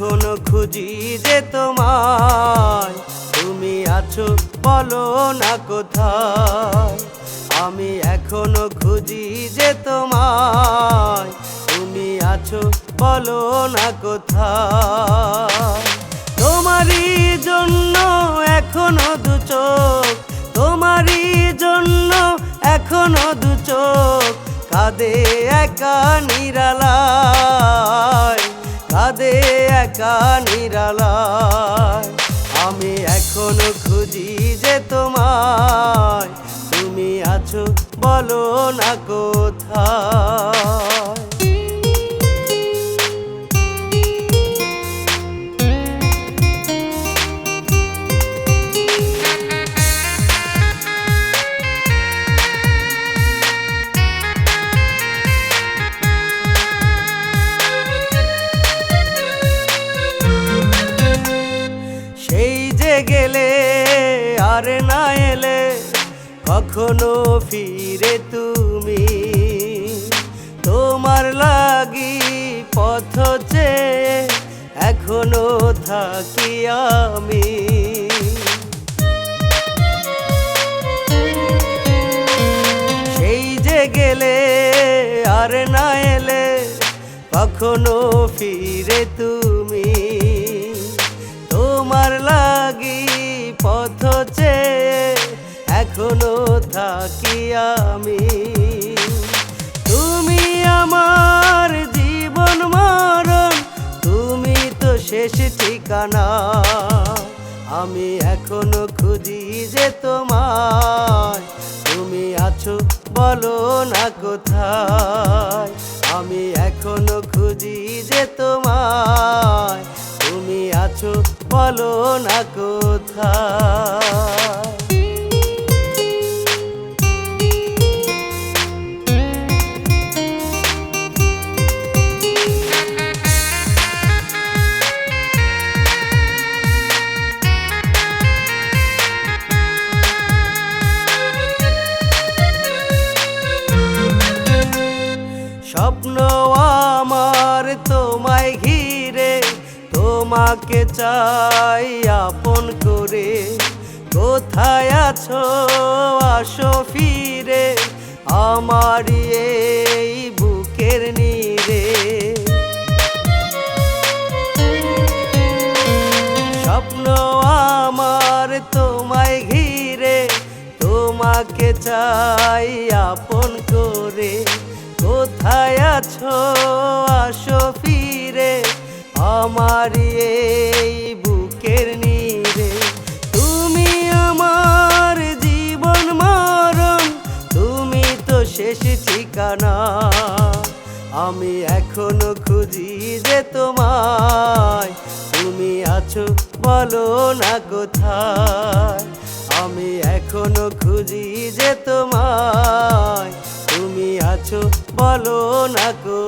এখনও খুঁজি যে তোমায়। তুমি আছো, বলো না কোথায়। আমি এখনও খুঁজি যে তোমায়। তুমি আছো, বলো না কোথায়। তোমারই জন্য এখনও দু চোখ। তোমারই জন্য এখনও দু চোখ। কাঁদে একা নিরালায়। কাঁদে একা নিরালায়। আমি এখনও খুঁজি যে তোমায়। তুমি আছো বলো না কোথায়। আর না এলে কখনো ফিরে তুমি। তোমার লাগি পথ চেয়ে এখনও থাকি আমি। সেই যে গেলে আর না এলে কখনো ফিরে তুমি। তোমার লাগি পথ চেয়ে এখনও থাকি আমি। তুমি আমার জীবন মরণ, তুমি তো শেষ ঠিকানা। আমি এখনও খুঁজি যে তোমায়। তুমি আছো বলো না কোথায়? আমি এখনও খুঁজি যে তোমায়। তুমি আছো বলো না কোথায় তোমাকে চাই আপন করে। কোথায় আছো? আসো ফিরে। আমার এই বুকের নীরে। স্বপ্ন আমার তোমায় ঘিরে। তোমাকে চাই আপন করে। কোথায় আছো? আসো আমার এই বুকের নীরে। তুমি আমার জীবন মরণ, তুমি তো শেষ ঠিকানা। আমি এখনও খুঁজি যে তোমায়। তুমি আছো, বলো না কোথায়? আমি এখনও খুঁজি যে তোমায়। তুমি আছো, বলো না কোথায়